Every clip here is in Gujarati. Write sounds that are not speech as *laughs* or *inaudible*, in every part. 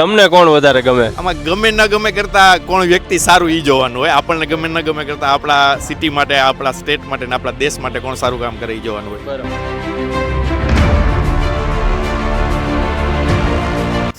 તમને કોણ વધારે ગમે? આમાં ગમે ન ગમે કરતા કોણ વ્યક્તિ સારું ઈ જોવાનું હોય? આપણને ગમે ન ગમે કરતા આપણા સિટી માટે આપણા સ્ટેટ માટે આપણા દેશ માટે કોણ સારું કામ કરે ઈ જોવાનું હોય?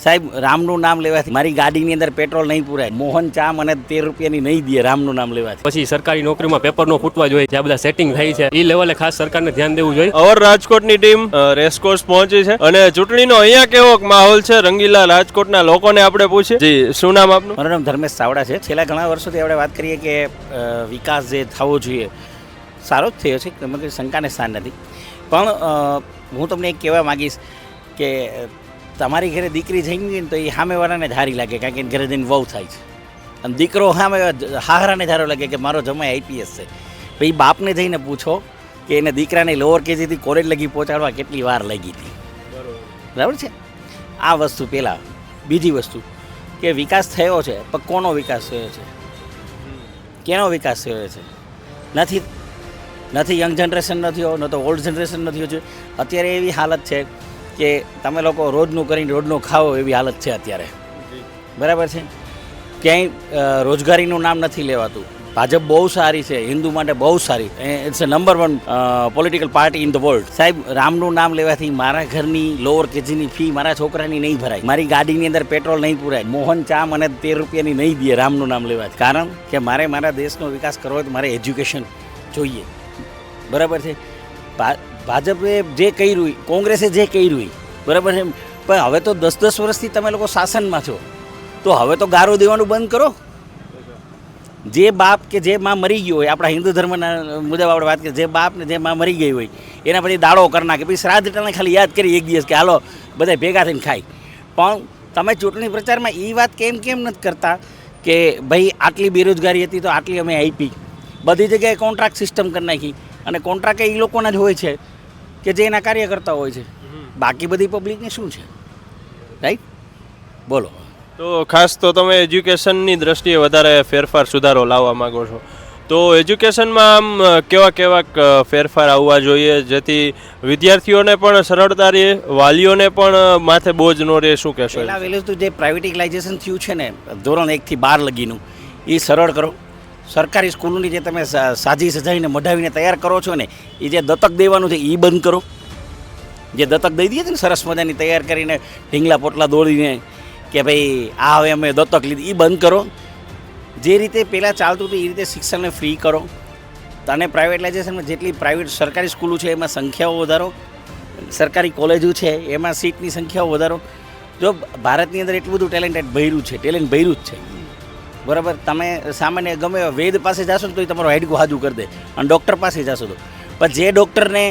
સાહેબ રામનું નામ લેવાથી મારી ગાડીની અંદર પેટ્રોલ નહીં પૂરાય. મોહન ચા મને તેર રૂપિયાની નહીં દે રામનું નામ લેવાથી. પછી સરકારી નોકરીમાં પેપર નો ફૂટવા જોઈએ જ્યાં બધા સેટિંગ થઈ છે. એ લેવલે ખાસ સરકારને ધ્યાન દેવું જોઈએ. અવર રાજકોટની ટીમ રેસકોર્સ પહોંચી છે. અને ચૂંટણીનો અહીંયા કેવો માહોલ છે રંગીલા રાજકોટના લોકોને આપણે પૂછીએ. જી શું નામ આપનું? મારું નામ ધર્મેશ ચાવડા છે. છેલ્લા ઘણા વર્ષોથી આપણે વાત કરીએ કે વિકાસ જે થવો જોઈએ સારો જ થયો છે એમાં કંઈ શંકાને સ્થાન નથી. પણ હું તમને એક કહેવા માગીશ કે તમારી ઘરે દીકરી જઈ ગઈ ને તો એ સામેવાળાને ધારી લાગે, કારણ કે ઘરે જઈને વહુ થાય છે. અને દીકરો સામે હાહરાને ધારો લાગે કે મારો જમાઈ આઈપીએસ છે. પછી બાપને જઈને પૂછો કે એને દીકરાને લોઅર કેજીથી કોલેજ લગી પહોંચાડવા કેટલી વાર લાગી હતી. બરાબર છે? આ વસ્તુ પહેલાં બીજી વસ્તુ કે વિકાસ થયો છે, પણ કોનો વિકાસ થયો છે? કેનો વિકાસ થયો છે? નથી નથી યંગ જનરેશન નથી ન તો ઓલ્ડ જનરેશન નથી હોતું અત્યારે એવી હાલત છે કે તમે લોકો રોજનું કરીને રોજનું ખાઓ એવી હાલત છે અત્યારે. બરાબર છે? ક્યાંય રોજગારીનું નામ નથી લેવાતું. ભાજપ બહુ સારી છે હિન્દુ માટે બહુ સારી. It's a number one political party in the world સાહેબ રામનું નામ લેવાથી મારા ઘરની લોઅર કેજીની ફી મારા છોકરાની નહીં ભરાય. મારી ગાડીની અંદર પેટ્રોલ નહીં પૂરાય. મોહન ચા મને તેર રૂપિયાની નહીં દે રામનું નામ લેવાથી. કારણ કે મારે મારા દેશનો વિકાસ કરવો હોય તો મારે એજ્યુકેશન જોઈએ. બરાબર છે? ભાજપે જે કર્યું, કોંગ્રેસે જે કર્યું, બરાબર છે? પણ હવે તો દસ દસ વર્ષથી તમે લોકો શાસનમાં છો. તો હવે તો ગારો દેવાનું બંધ કરો. જે બાપ કે જે માં મરી ગયો હોય, આપણા હિન્દુ ધર્મના મુજબ આપણે વાત કરીએ, જે બાપ ને જે માં મરી ગઈ હોય, એના પછી દાડો કરી નાખે. પછી શ્રાદ્ધ ટાણે ખાલી યાદ કરી એક દિવસ કે હાલો બધા ભેગા થઈને ખાય. પણ તમે ચૂંટણી પ્રચારમાં એ વાત કેમ કેમ નથી કરતા કે ભાઈ આટલી બેરોજગારી હતી તો આટલી અમે આપી. બધી જગ્યાએ કોન્ટ્રાક્ટ સિસ્ટમ કરી નાખી. અને કોન્ટ્રાક્ટ એ લોકોના જ હોય છે. કે જે એના કાર્યકર્તા હોય છે. બાકી બધી પબ્લિકને શું છે? રાઈટ બોલો. તો ખાસ તો તમે એજ્યુકેશનની દ્રષ્ટિએ વધારે ફેરફાર સુધારો લાવવા માંગો છો. તો એજ્યુકેશનમાં આમ કેવા કેવા ફેરફાર આવવા જોઈએ? જેથી વિદ્યાર્થીઓને પણ સરળતા રહે વાલીઓને પણ માથે બોજ ન રહે શું કહેશો પહેલાં વહેલું તો જે પ્રાઇવેટિકલાઇઝેશન થયું છે ને ધોરણ એકથી બાર લગીનું એ સરળ કરો. સરકારી સ્કૂલોની જે તમે સાજી સજાઈને મઢાવીને તૈયાર કરો છો ને, એ જે દત્તક દેવાનું છે, એ બંધ કરો. જે દત્તક દઈ દઈએ છે ને, સરસ મજાની તૈયાર કરીને ઢીંગલા પોટલા દોડીને કે ભાઈ આ હવે અમે દત્તક લીધી, એ બંધ કરો. જે રીતે પહેલાં ચાલતું હતું, એ રીતે શિક્ષણને ફ્રી કરો. અને પ્રાઇવેટલાઇઝેશનમાં જેટલી પ્રાઇવેટ સરકારી સ્કૂલો છે, એમાં સંખ્યાઓ વધારો. સરકારી કોલેજો છે, એમાં સીટની સંખ્યાઓ વધારો. જો ભારતની અંદર એટલું બધું ટેલેન્ટેડ ભર્યું છે ટેલેન્ટ ભર્યું જ છે. બરાબર? તમે સામાન્ય ગમે વેદ પાસે જશો ને તો એ તમારું હાઈડકું હાજુ કરી દે. અને ડૉક્ટર પાસે જશો તો. પણ જે ડૉક્ટરને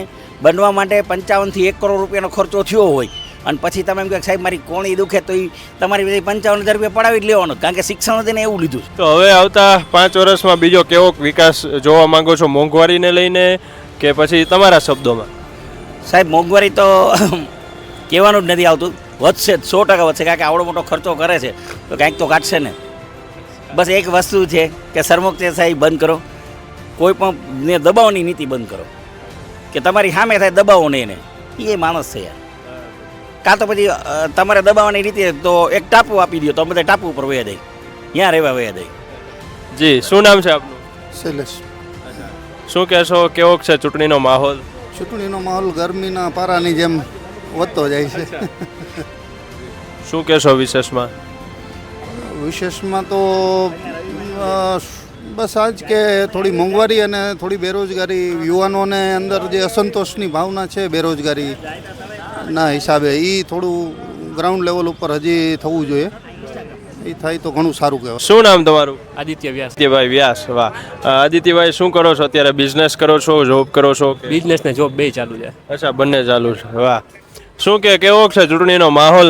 બનવા માટે પંચાવનથી એક કરોડ રૂપિયાનો ખર્ચો થયો હોય અને પછી તમે એમ કહો કે સાહેબ મારી કોણી દુખે તો એ તમારી બધી પંચાવન હજાર રૂપિયા પડાવી જ લેવાનો કારણ કે શિક્ષણ તેને એવું લીધું તો હવે આવતા પાંચ વર્ષમાં બીજો કેવો વિકાસ જોવા માંગો છો મોંઘવારીને લઈને કે પછી તમારા શબ્દોમાં? સાહેબ મોંઘવારી તો કહેવાનું જ નથી આવતું. વધશે જ સો ટકા વધશે કારણ કે આવડો મોટો ખર્ચો કરે છે. તો કાંઈક તો કાઢશે ને. બસ એક વસ્તુ છે કે સરમુખત્યારશાહી બંધ કરો. કોઈ પણ ને દબાવની નીતિ બંધ કરો. કે તમારી સામે થાય દબાવો નહીં એને. એ માણસ છે યાર. કાં તો પછી તમારે દબાવવાની રીતે તો એક ટાપુ આપી દો તો બધા ટાપુ ઉપર વયા દઈ ત્યાં રહેવા વયા દઈ જી શું નામ છે આપનું? શૈલેષ. શું કહેશો કેવો છે ચૂંટણીનો માહોલ? ચૂંટણીનો માહોલ ગરમીના પારાની જેમ વધતો જાય છે. શું કહેશો વિશેષમાં? વિશેષમાં તો બસ આ જ કે થોડી મોંઘવારી અને થોડી બેરોજગારી યુવાનોને અંદર જે અસંતોષની ભાવના છે બેરોજગારી ના હિસાબે એ થોડું ગ્રાઉન્ડ લેવલ ઉપર હજી થવું જોઈએ. એ થાય તો ઘણું સારું કહેવાય. શું નામ તમારું? આદિત્ય વ્યાસ. આદિત્યભાઈ વ્યાસ વાહ. આદિત્યભાઈ શું કરો છો? અત્યારે બિઝનેસ કરો છો જોબ કરો છો? બિઝનેસ ને જોબ બે ચાલુ છે. અચ્છા બંને ચાલુ છે વાહ. શું કે કેવો છે ચૂંટણીનો માહોલ?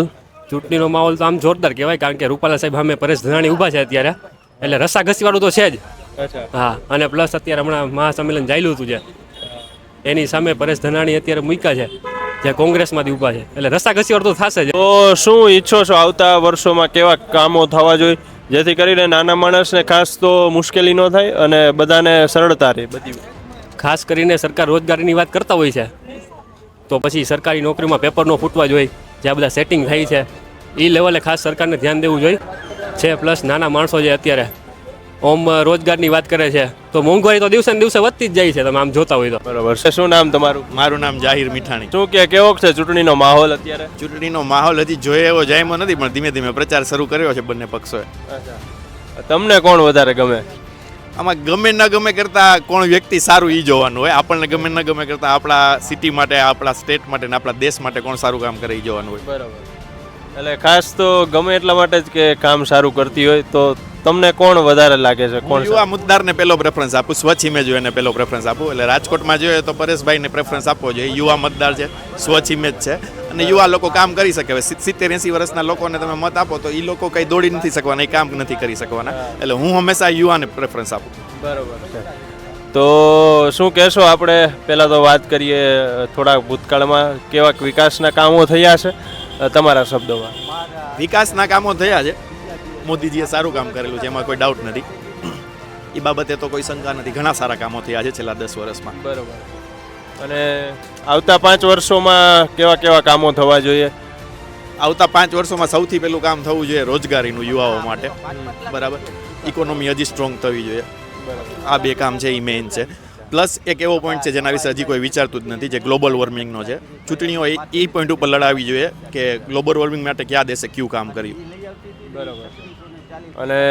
ચૂંટણીનો માહોલ તો આમ જોરદાર કહેવાય કારણ કે રૂપાલા સાહેબ સામે પરેશ ધનાણી ઊભા છે અત્યારે. એટલે રસ્સા ઘસીવાળું તો છે જ. હા અને પ્લસ અત્યારે હમણાં મહાસંમેલન ચાલ્યું હતું છે એની સામે પરેશ ધનાણી અત્યારે મૂક્યા છે જે કોંગ્રેસમાંથી ઊભા છે. એટલે રસ્સા ઘસીવાળું તો થશે જ. તો શું ઈચ્છો છો આવતા વર્ષોમાં કેવા કામો થવા જોઈએ જેથી કરીને નાના માણસને ખાસ તો મુશ્કેલી ન થાય અને બધાને સરળતા રહે બધી ખાસ કરીને સરકાર રોજગારીની વાત કરતા હોય છે તો પછી સરકારી નોકરીમાં પેપર ન ફૂટવા જોઈએ. જ્યાં બધા સેટિંગ થાય છે એ લેવલે ખાસ સરકારને ધ્યાન દેવું જોઈએ. છે પ્લસ નાના માણસો જે અત્યારે ઓમ રોજગારની વાત કરે છે તો મોંઘવારી તો દિવસે ને દિવસે વધતી જ જાય છે તમે આમ જોતા હોય તો. બરોબર. છે શું નામ તમારું? મારું નામ જાહિર મીઠાણી. શું કે કેવો છે ચૂંટણીનો માહોલ અત્યારે? ચૂંટણીનો માહોલ હજી જોઈએ એવો જાયમાં નથી પણ ધીમે ધીમે પ્રચાર શરૂ કર્યો છે બંને પક્ષોએ. તમને કોણ વધારે ગમે? આમાં ગમે ન ગમે કરતાં કોણ વ્યક્તિ સારું એ જોવાનું હોય. આપણને ગમે ન ગમે કરતાં આપણા સિટી માટે આપણા સ્ટેટ માટે આપણા દેશ માટે કોણ સારું કામ કરે એ જોવાનું હોય. બરાબર. એટલે ખાસ તો ગમે એટલા માટે જ કે કામ સારું કરતી હોય તો તમને કોણ વધારે લાગે છે? કોણ યુવા મતદારને પહેલો પ્રેફરન્સ આપું સ્વચ્છ ઇમેજ હોય એને પહેલો પ્રેફરન્સ આપું. એટલે રાજકોટમાં જોઈએ તો પરેશભાઈને પ્રેફરન્સ આપવો જોઈએ. યુવા મતદાર છે સ્વચ્છ ઇમેજ છે. અને યુવા લોકો કામ કરી શકે. હવે સિત્તેર એંસી વર્ષના લોકોને તમે મત આપો તો એ લોકો કંઈ દોડી નથી શકવાના એ કામ નથી કરી શકવાના. એટલે હું હંમેશા યુવાને પ્રેફરન્સ આપું. બરોબર. છે તો શું કહેશો આપણે? પહેલાં તો વાત કરીએ થોડા ભૂતકાળમાં કેવા વિકાસના કામો થયા છે તમારા શબ્દોમાં? વિકાસના કામો થયા છે. મોદીજીએ સારું કામ કરેલું છે એમાં કોઈ ડાઉટ નથી. એ બાબતે તો કોઈ શંકા નથી. ઘણા સારા કામો થયા છે છેલ્લા દસ વર્ષમાં. બરોબર. અને આવતા પાંચ વર્ષોમાં કેવા કેવા કામો થવા જોઈએ? આવતા પાંચ વર્ષોમાં સૌથી પહેલું કામ થવું જોઈએ રોજગારીનું યુવાઓ માટે. બરાબર? ઇકોનોમી હજી સ્ટ્રોંગ થવી જોઈએ. આ બે કામ છે એ મેઇન છે. પ્લસ એક એવો પોઈન્ટ છે જેના વિશે હજી કોઈ વિચારતું જ નથી જે ગ્લોબલ વોર્મિંગનો છે. ચૂંટણીઓ એ એ પોઈન્ટ ઉપર લડાવી જોઈએ કે ગ્લોબલ વોર્મિંગ માટે કયા દેશે કયું કામ કર્યું. બરાબર. અને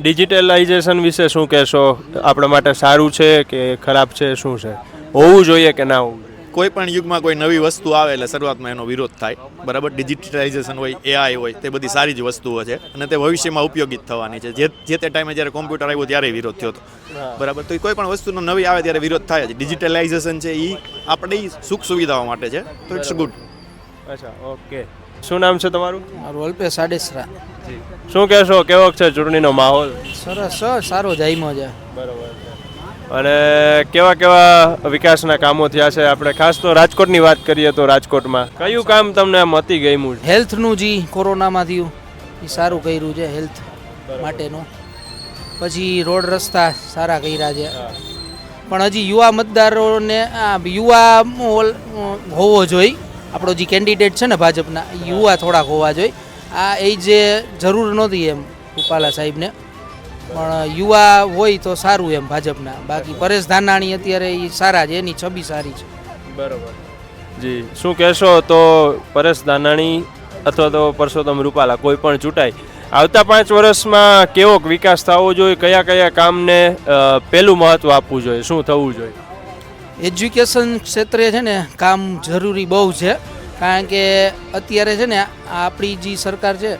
ડિજિટલાઇઝેશન વિશે શું કહેશો? આપણા માટે સારું છે કે ખરાબ છે? શું છે? હોવું જોઈએ કે ના હોવું જોઈએ? કોઈ પણ યુગમાં કોઈ નવી વસ્તુ આવે એટલે શરૂઆતમાં એનો વિરોધ થાય. બરાબર? ડિજિટલાઇઝેશન હોય એઆઈ હોય તે બધી સારી જ વસ્તુઓ છે અને તે ભવિષ્યમાં ઉપયોગી જ થવાની છે. જે જે તે ટાઈમે જ્યારે કોમ્પ્યુટર આવ્યું ત્યારે વિરોધ થયો હતો. બરાબર? તો કોઈ પણ વસ્તુનો નવી આવે ત્યારે વિરોધ થાય જ. ડિજિટલાઇઝેશન છે એ આપણી સુખ સુવિધાઓ માટે છે. તો ઇટ્સ ગુડ અચ્છા ઓકે. શું નામ છે તમારું? મારું અલ્પેશ આડેસરા શું કહેશો? કેવો છે ચૂંટણીનો માહોલ? સરસ સર સારો જાયમો છે. બરોબર. અને કેવા કેવા વિકાસના કામો થયા છે? આપણે ખાસ તો રાજકોટની વાત કરીએ તો રાજકોટમાં. કયું કામ તમને આમ અતિ ગયું હેલ્થનું જે કોરોનામાં થયું. એ સારું કર્યું છે હેલ્થ માટેનું. પછી રોડ રસ્તા સારા કર્યા છે. પણ હજી યુવા મતદારોને આ યુવા હોવો જોઈએ આપણો જે કેન્ડિડેટ છે ને ભાજપના યુવા થોડાક હોવા જોઈએ આ એ જે જરૂર નહોતી એમ રૂપાલા સાહેબને. પણ યુવા હોય તો સારું એમ ભાજપના. બાકી પરેશ ધાનાણી અત્યારે એ સારા છે એની છબી સારી છે. બરોબર. જી શું કહેશો તો પરેશ દાનાણી અથવા તો પરસોત્તમ રૂપાલા કોઈ પણ ચૂંટાય. આવતા પાંચ વર્ષમાં કેવો વિકાસ થવો જોઈએ કયા કયા કામને પહેલું મહત્વ આપવું જોઈએ શું થવું જોઈએ? એજ્યુકેશન ક્ષેત્રે છે ને કામ જરૂરી બહુ છે. કારણ કે અત્યારે છે ને આપણી જે સરકાર છે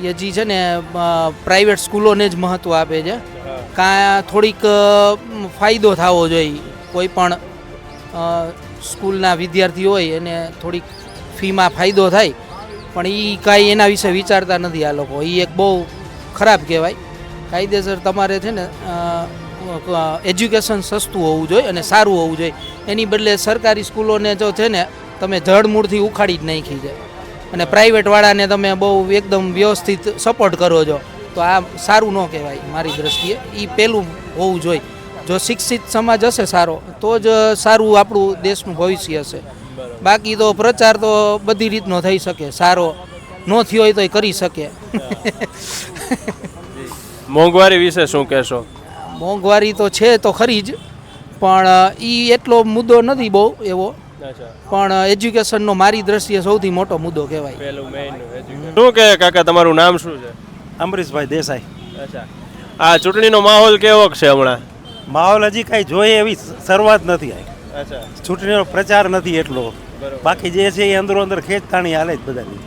હજી છે ને પ્રાઇવેટ સ્કૂલોને જ મહત્ત્વ આપે છે. કાં થોડીક ફાયદો થવો જોઈએ. કોઈ પણ સ્કૂલના વિદ્યાર્થી હોય એને થોડીક ફીમાં ફાયદો થાય, પણ એ કાંઈ એના વિશે વિચારતા નથી આ લોકો. એ એક બહુ ખરાબ કહેવાય. કાયદેસર તમારે છે ને એજ્યુકેશન સસ્તું હોવું જોઈએ અને સારું હોવું જોઈએ. એની બદલે સરકારી સ્કૂલોને જો છે ને, તમે જડમૂળથી ઉખાડી જ નાખી છે. અને પ્રાઇવેટવાળાને તમે બહુ એકદમ વ્યવસ્થિત સપોર્ટ કરો છો. તો આ સારું ન કહેવાય મારી દ્રષ્ટિએ. એ પહેલું હોવું જોઈએ. જો શિક્ષિત સમાજ હશે સારો તો જ સારું આપણું દેશનું ભવિષ્ય હશે. બાકી તો પ્રચાર તો બધી રીતનો થઈ શકે. સારો ન થયો હોય તો કરી શકે. મોંઘવારી વિશે શું કહેશો? મોંઘવારી તો છે તો ખરી જ પણ એ એટલો મુદ્દો નથી બહુ એવો. પણ એજ્યુકેશનનો મારી દ્રષ્ટિએ સૌથી મોટો મુદ્દો કહેવાય. પહેલું મેઇન શું કહે કાકા તમારું નામ શું છે? અમરીશભાઈ દેસાઈ. અચ્છા. આ ચૂંટણીનો માહોલ કેવો છે હમણાં? માહોલ હજી કાંઈ જોઈએ એવી શરૂઆત નથી આવી. ચૂંટણીનો પ્રચાર નથી એટલો. બાકી જે છે એ અંદરો અંદર ખેંચતાણી હાલે જ બધાની.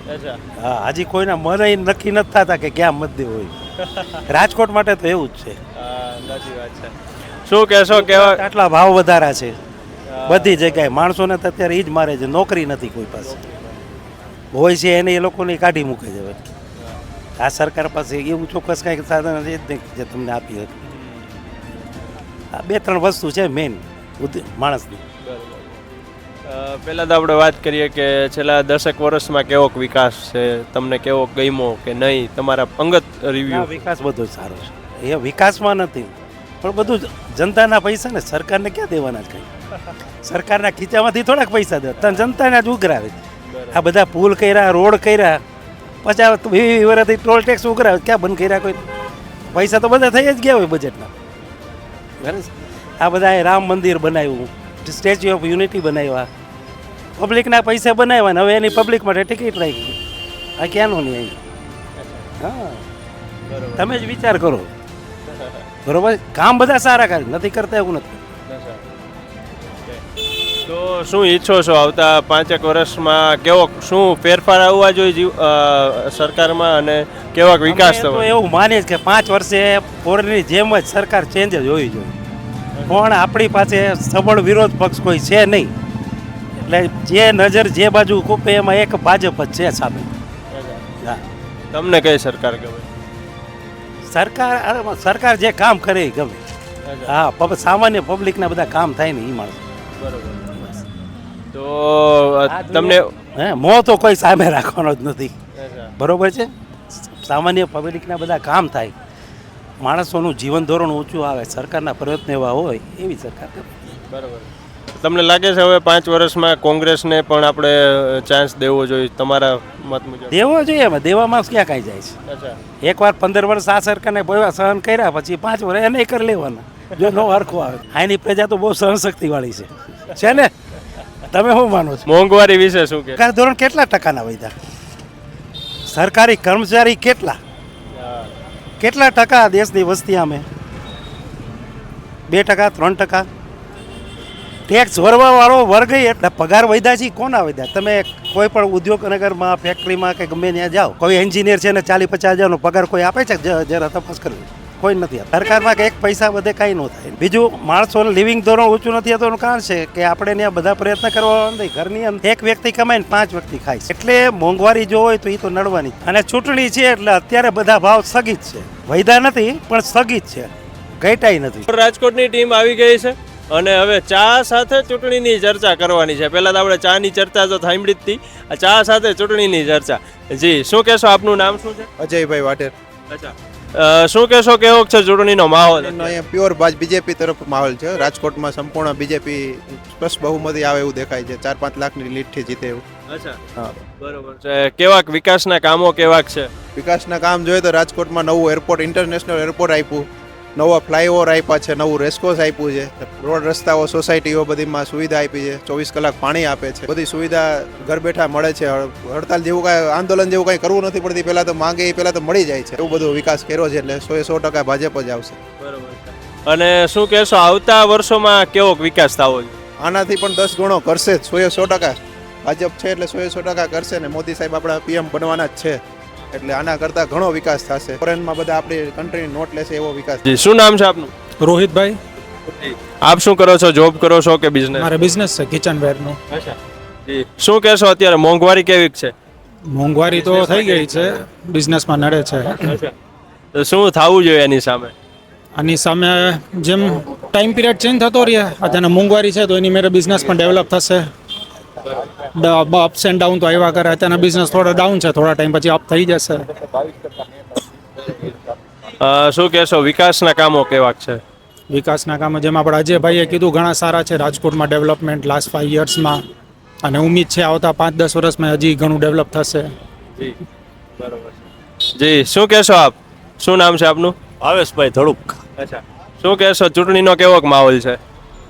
હા હજી કોઈના મને નક્કી નથી થતા કે ક્યાં મત હોય *laughs* રાજકોટ માટે તો એવું જ છે. સાચી વાત છે. શું કહેશો કેવા આટલા ભાવ વધારા છે. બધી જગ્યાએ માણસોને તો અત્યારે એ જ મારે છે નોકરી નથી કોઈ પાસે. હોય છે એને એ લોકોને કાઢી મૂકે છે હવે. આ સરકાર પાસે એવું ચોક્કસ કાંઈક સાધન છે જ નહીં જે તમને આપી શકે. આ બે ત્રણ વસ્તુ છે મેઇન માણસની. પહેલાં તો આપણે વાત કરીએ કે છેલ્લા દસેક વર્ષમાં કેવોક વિકાસ છે તમને કેવો ગમ્યો કે નહીં તમારા અંગત રિવ્યુ વિકાસ બધો સારો છે. એ વિકાસમાં નથી. પણ બધું જ જનતાના પૈસા ને સરકારને ક્યાં દેવાના જ કંઈ? સરકારના ખીચામાંથી થોડાક પૈસા દે. તને જનતાને જ ઉઘરાવે. આ બધા પુલ કર્યા રોડ કર્યા. પચાસ વીસ વર્ષથી ટોલ ટેક્સ ઉઘરાવે. ક્યાં બંધ કર્યા કોઈ? પૈસા તો બધા થઈ જ ગયા હોય બજેટના બરાબર આ બધા રામ મંદિર બનાવ્યું સ્ટેચ્યુ ઓફ યુનિટી બનાવ્યા. પબ્લિકના પૈસા બનાવ્યા ને હવે એની પબ્લિક માટે ટિકિટ રાખી. આ ક્યાંનું નહીં? હા. તમે જ વિચાર કરો. બરોબર? કામ બધા સારા કરે. નથી કરતા એવું નથી. તો શું ઈચ્છો છો આવતા પાંચેક વર્ષમાં? કેવો શું ફેરફાર આવવા જોઈએ સરકારમાં અને કેવાક વિકાસ થવો એવું માને કે પાંચ વર્ષે પોરની જેમ જ સરકાર ચેન્જ જ હોવી જોઈએ. પણ આપણી પાસે સબળ વિરોધ પક્ષ કોઈ છે નહીં. એટલે જે નજર જે બાજુ કૂપે એમાં એક ભાજપ જ છે સામે. તમને કઈ સરકાર ગમે? સરકાર સરકાર જે કામ કરે એ ગમે. હા સામાન્ય પબ્લિકના બધા કામ થાય ને એ માણસ તો તમને હે મોં તો કોઈ સામે રાખવાનો જ નથી. બરોબર છે? સામાન્ય પબ્લિકના બધા કામ થાય. માણસોનું જીવન ધોરણ ઊંચું આવે સરકારના પ્રયત્ન એવા હોય એવી સરકાર કરે. બરોબર. તમને લાગે છે હવે પાંચ વર્ષમાં કોંગ્રેસને પણ આપણે ચાન્સ દેવો જોઈએ તમારા મત મુજબ? દેવો જોઈએ એમાં દેવામાં ક્યાં કાંઈ જાય છે? એકવાર પંદર વર્ષ આ સરકારને સહન કર્યા પછી પાંચ વર્ષ એને કરી લેવાના જો નો હરખો આવે. આની પ્રજા તો બહુ સહનશક્તિવાળી છે. છે ને? તમે શું માનો છો? મોંઘવારી વિશે શું કે? ધોરણ કેટલા ટકાના વધ્યા? સરકારી કર્મચારી કેટલા? કેટલા ટકા દેશની વસ્તી અમે બે ટકા ત્રણ ટકા? ટેક્સ ભરવાવાળો વર્ગ એટલે પગાર વધ્યા છે, કોના વધ્યા? તમે કોઈ પણ ઉદ્યોગનગરમાં, ફેક્ટરીમાં કે ગમે ત્યાં જાઓ, કોઈ એન્જિનિયર છે ને ચાલીસ પચાસ હજારનો પગાર કોઈ આપે છે? જરા તપાસ કરવી કોઈ નથી સરકારમાં કે એક પૈસા વધે કાંઈ ન થાય. બીજું માણસો લિવિંગ ધોરણ ઊંચું નથી થતું કારણ છે કે આપણે ત્યાં બધા પ્રયત્ન કરવા નથી. ઘરની અંદર એક વ્યક્તિ કમાય ને પાંચ વ્યક્તિ ખાય છે. એટલે મોંઘવારી જો હોય તો એ તો નડવાની અને ચૂંટણી છે એટલે અત્યારે બધા ભાવ સ્થગિત છે. વૈધા નથી, પણ સ્થગિત છે. ઘટાઈ નથી. રાજકોટની ટીમ આવી ગઈ છે. અને હવે ચા સાથે ચૂંટણીની ચર્ચા કરવાની છે. પહેલાં તો આપણે ચાની ચર્ચા તો સાંભળી જ હતી. આ ચા સાથે ચૂંટણીની ચર્ચા. જી શું કહેશો? આપનું નામ શું છે? અજયભાઈ વાટેર. અચ્છા. શું કહેશો? કેવો છે ચૂંટણીનો માહોલ અહીંયા પ્યોર ભાજ બીજેપી તરફ માહોલ છે. રાજકોટમાં સંપૂર્ણ બીજેપી સ્પષ્ટ બહુમતી આવે એવું દેખાય છે. ચાર પાંચ લાખની લીટથી જીતે એવું. અચ્છા. હા. બરોબર છે. કેવાક વિકાસના કામો કેવાક છે? વિકાસના કામ જોઈએ તો રાજકોટમાં નવું એરપોર્ટ ઇન્ટરનેશનલ એરપોર્ટ આપ્યું. નવા ફ્લાયઓવર આપ્યા છે નવું રેસકોર્સ આપ્યું છે રોડ રસ્તાઓ સોસાયટીઓ બધીમાં સુવિધા આપી છે ચોવીસ કલાક પાણી આપે છે. બધી સુવિધા ઘર બેઠા મળે છે. હડ- હડતાલ જેવું કાંઈ આંદોલન જેવું કાંઈ કરવું નથી પડતી. પહેલાં તો માંગે એ પહેલાં તો મળી જાય છે. એવું બધું વિકાસ કર્યો છે એટલે સો સો ટકા ભાજપ જ આવશે. બરાબર. અને શું કહેશો આવતા વર્ષોમાં કેવો વિકાસ થવો આનાથી પણ દસ ગણો કરશે જ. સો એ સો ટકા. ભાજપ છે એટલે સો એ સો ટકા કરશે ને મોદી સાહેબ આપણા પીએમ બનવાના જ છે. એટલે આના કરતાં ઘણો વિકાસ થશે. ફોરેનમાં બધા આપણી કન્ટ્રીની નોટ લેશે એવો વિકાસ જી શું નામ છે આપનું? રોહિતભાઈ. આપ શું કરો છો? જોબ કરો છો કે બિઝનેસ મારે બિઝનેસ છે કિચનવેરનો જી. શું કહેશો અત્યારે? મોંઘવારી કેવી છે? મોંઘવારી તો થઈ ગઈ છે. બિઝનેસમાં નડે છે. તો શું થવું જોઈએ એની સામે? આની સામે જેમ ટાઈમ પિરિયડ ચેન્જ થતો રહે અત્યારે મોંઘવારી છે તો એની મેરે બિઝનેસ પણ ડેવલપ થશે. અપ્સ એન્ડ ડાઉન તો આવ્યા કરે અત્યારના બિઝનેસ થોડો ડાઉન છે થોડા ટાઈમ પછી અપ થઈ જશે. શું કહેશો વિકાસના કામો કેવાક છે? વિકાસના કામો જેમ આપણે અજયભાઈએ કીધું ઘણા સારા છે રાજકોટમાં ડેવલપમેન્ટ લાસ્ટ ફાઈવ યર્સમાં અને ઉમીદ છે આવતા પાંચ દસ વર્ષમાં હજી ઘણું ડેવલપ થશે. જી શું કહેશો આપ? શું નામ છે આપનું? ભાવેશભાઈ ધડુક. અચ્છા. શું કહેશો ચૂંટણીનો કેવો માહોલ છે?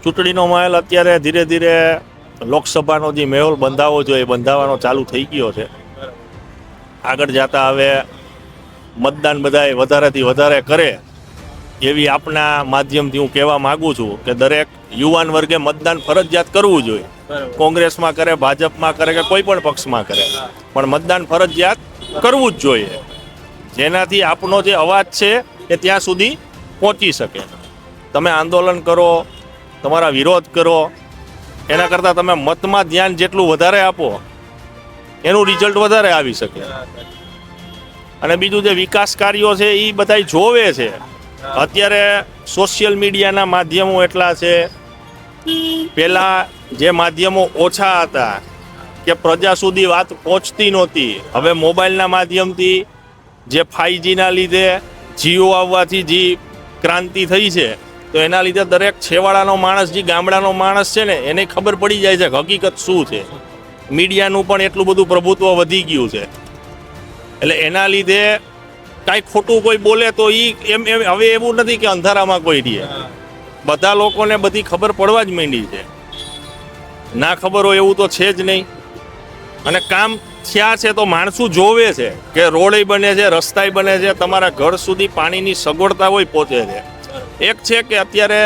ચૂંટણીનો માહોલ અત્યારે ધીરે ધીરે લોકસભાનો જે મેહોલ બંધાવો જોઈએ એ બંધાવાનો ચાલુ થઈ ગયો છે. આગળ જતા હવે મતદાન બધાએ વધારેથી વધારે કરે એવી આપના માધ્યમથી હું કહેવા માગું છું કે દરેક યુવાન વર્ગે મતદાન ફરજિયાત કરવું જોઈએ. કોંગ્રેસમાં કરે ભાજપમાં કરે કે કોઈ પણ પક્ષમાં કરે. પણ મતદાન ફરજિયાત કરવું જ જોઈએ. જેનાથી આપનો જે અવાજ છે એ ત્યાં સુધી પહોંચી શકે. તમે આંદોલન કરો તમારા વિરોધ કરો એના કરતાં તમે મતમાં ધ્યાન જેટલું વધારે આપો, એનું રિઝલ્ટ વધારે આવી શકે. અને બીજું જે વિકાસ કાર્યો છે એ બધા જોવે છે. અત્યારે સોશિયલ મીડિયાના માધ્યમો એટલા છે પહેલાં જે માધ્યમો ઓછા હતા, કે પ્રજા સુધી વાત પહોંચતી નહોતી. હવે મોબાઈલના માધ્યમથી જે ફાઈવજીના લીધે જીઓ આવવાથી જે ક્રાંતિ થઈ છે તો એના લીધે દરેક છેવાડાનો માણસ, જે ગામડાનો માણસ છે ને, એને ખબર પડી જાય છે હકીકત શું છે. મીડિયાનું પણ એટલું બધું પ્રભુત્વ વધી ગયું છે. એટલે એના લીધે કાંઈ ખોટું કોઈ બોલે તો એ એમ એમ, હવે એવું નથી કે અંધારામાં કોઈ રહે બધા લોકોને બધી ખબર પડવા જ માંડી છે. ના ખબર હોય એવું તો છે જ નહીં. અને કામ થયા છે તો માણસું જોવે છે કે રોડે બને છે રસ્તાય બને છે, તમારા ઘર સુધી પાણીની સગવડતા હોય, પહોંચે છે. એક છે કે અત્યારે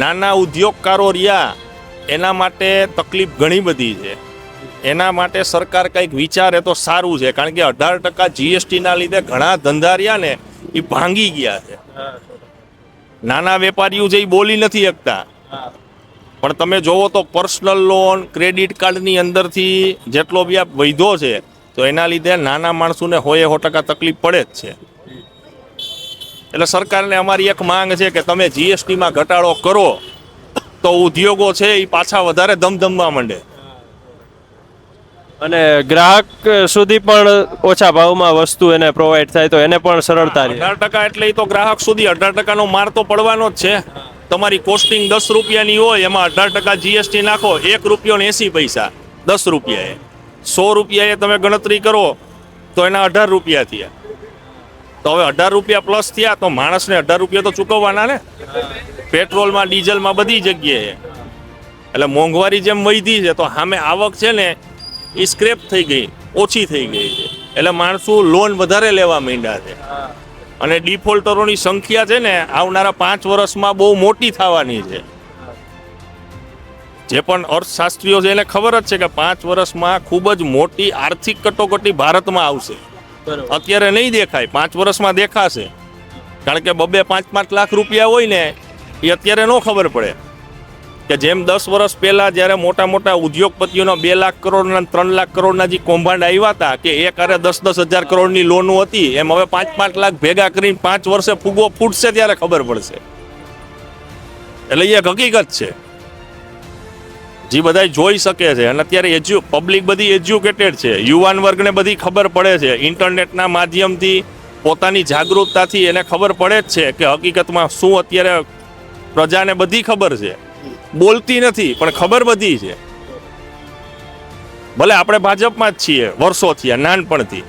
નાના ઉદ્યોગકારો રહ્યા, એના માટે તકલીફ ઘણી બધી છે. એના માટે સરકાર કંઈક વિચારે તો સારું છે, કારણ કે અઢાર ટકા જીએસટીના લીધે ઘણા ધંધા રહ્યા ને એ ભાંગી ગયા છે. નાના વેપારીઓ જે બોલી નથી શકતા. પણ તમે જોવો તો પર્સનલ લોન, ક્રેડિટ કાર્ડની અંદરથી જેટલો બી આ વૈધો છે, તો એના લીધે નાના માણસોને હોય સો ટકા તકલીફ પડે જ છે. એટલે સરકારને અમારી એક માંગ છે કે તમે જીએસટીમાં ઘટાડો કરો તો ઉદ્યોગો છે એ પાછા વધારે ધમધમવા માંડે. અને ગ્રાહક સુધી પણ ઓછા ભાવમાં વસ્તુ એને પ્રોવાઈડ થાય તો એને પણ સરળતા અઢાર ટકા એટલે એ તો ગ્રાહક સુધી અઢાર ટકાનો માર તો પડવાનો જ છે. તમારી કોસ્ટિંગ દસ રૂપિયાની હોય એમાં અઢાર ટકા જીએસટી નાખો એક રૂપિયો ને એસી પૈસા દસ રૂપિયાએ. સો રૂપિયાએ તમે ગણતરી કરો તો એના અઢાર રૂપિયા થયા. તો હવે અઢાર રૂપિયા પ્લસ થયા તો માણસને અઢાર રૂપિયા તો ચૂકવવાના ને? પેટ્રોલમાં, ડીઝલમાં બધી જગ્યાએ. એટલે મોંઘવારી જેમ વધી છે, તો સામે આવક છે ને એ સ્ક્રેપ થઈ ગઈ, ઓછી થઈ ગઈ છે. એટલે માણસો લોન વધારે લેવા માંડ્યા છે. અને ડિફોલ્ટરોની સંખ્યા છે ને, આવનારા પાંચ વર્ષમાં બહુ મોટી થવાની છે. જે પણ અર્થશાસ્ત્રીઓ છે, એને ખબર જ છે કે પાંચ વર્ષમાં ખૂબ જ મોટી આર્થિક કટોકટી ભારતમાં આવશે. અત્યારે નહીં દેખાય, પાંચ વર્ષમાં દેખાશે. કારણ કે બબે પાંચ પાંચ લાખ રૂપિયા હોય ને, એ અત્યારે ન ખબર પડે. કે જેમ દસ વર્ષ પહેલાં જ્યારે મોટા મોટા ઉદ્યોગપતિઓના બે લાખ કરોડના ત્રણ લાખ કરોડના જે કૌભાંડ આવ્યા હતા, કે એક અરે દસ દસ હજાર કરોડની લોનો હતી, એમ હવે પાંચ પાંચ લાખ ભેગા કરીને પાંચ વર્ષે ફૂગો ફૂટશે ત્યારે ખબર પડશે. એટલે એ એક હકીકત છે. જે બધા જોઈ શકે છે. અને અત્યારે એજ્યુ પબ્લિક બધી એજ્યુકેટેડ છે. યુવાન વર્ગને બધી ખબર પડે છે. ઇન્ટરનેટના માધ્યમથી પોતાની જાગૃતતાથી એને ખબર પડે જ છે કે હકીકતમાં શું અત્યારે પ્રજાને બધી ખબર છે. બોલતી નથી, પણ ખબર બધી છે. ભલે આપણે ભાજપમાં જ છીએ, વર્ષોથી, નાનપણથી.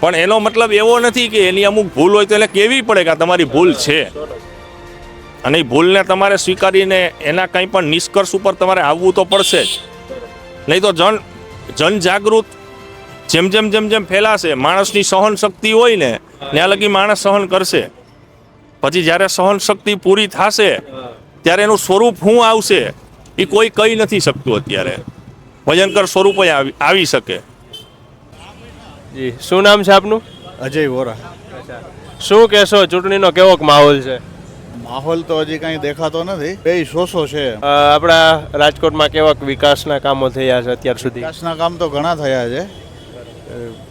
પણ એનો મતલબ એવો નથી કે એની અમુક ભૂલ હોય તો એને કેવી પડે કે તમારી ભૂલ છે. અને એ ભૂલને તમારે સ્વીકારીને એના કંઈ પણ નિષ્કર્ષ ઉપર તમારે આવવું તો પડશે જ. નહીં તો જન જનજાગૃત જેમ જેમ જેમ જેમ ફેલાશે માણસની સહન શક્તિ હોય ને ત્યાં લગી માણસ સહન કરશે. પછી જ્યારે સહન શક્તિ પૂરી થશે ત્યારે એનું સ્વરૂપ શું આવશે એ કોઈ કહી નથી શકતું અત્યારે. ભયંકર સ્વરૂપ આવી આવી શકે. જી શું નામ છે આપનું? અજય વોરા. શું કહેશો ચૂંટણીનો કેવો માહોલ છે? માહોલ તો હજી કઈ દેખાતો નથી. બે શોષો છે. આપણા રાજકોટમાં કેવા વિકાસના કામો થયા છે અત્યાર સુધી? વિકાસના કામ તો ઘણા થયા છે.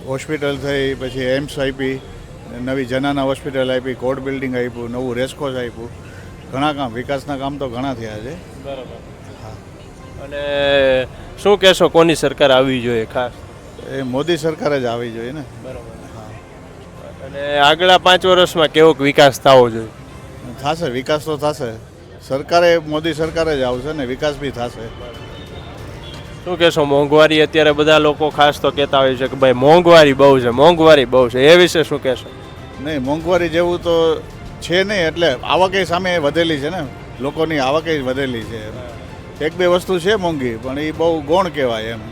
હોસ્પિટલ થઈ પછી એમ્સ આપી નવી જનાના હોસ્પિટલ આપી કોર્ટ બિલ્ડિંગ આપ્યું નવું રેસકોર્સ આપ્યું. ઘણા કામ વિકાસના કામ તો ઘણા થયા છે. અને શું કહેશો કોની સરકાર આવવી જોઈએ ખાસ? એ મોદી સરકાર જ આવી જોઈએ ને. બરાબર. અને આગલા પાંચ વર્ષમાં કેવોક વિકાસ થવો જોઈએ? થશે વિકાસ તો થશે. સરકારે મોદી સરકારે જ આવશે ને વિકાસ બી થશે. શું કહેશો મોંઘવારી અત્યારે બધા લોકો ખાસ તો કહેતા હોય છે કે ભાઈ મોંઘવારી બહુ છે મોંઘવારી બહુ છે. એ વિશે શું કહેશો? નહીં મોંઘવારી જેવું તો છે નહીં એટલે આવકે સામે વધેલી છે ને. લોકોની આવકે વધેલી છે. એક બે વસ્તુ છે મોંઘી પણ એ બહુ ગૌણ કહેવાય એમ.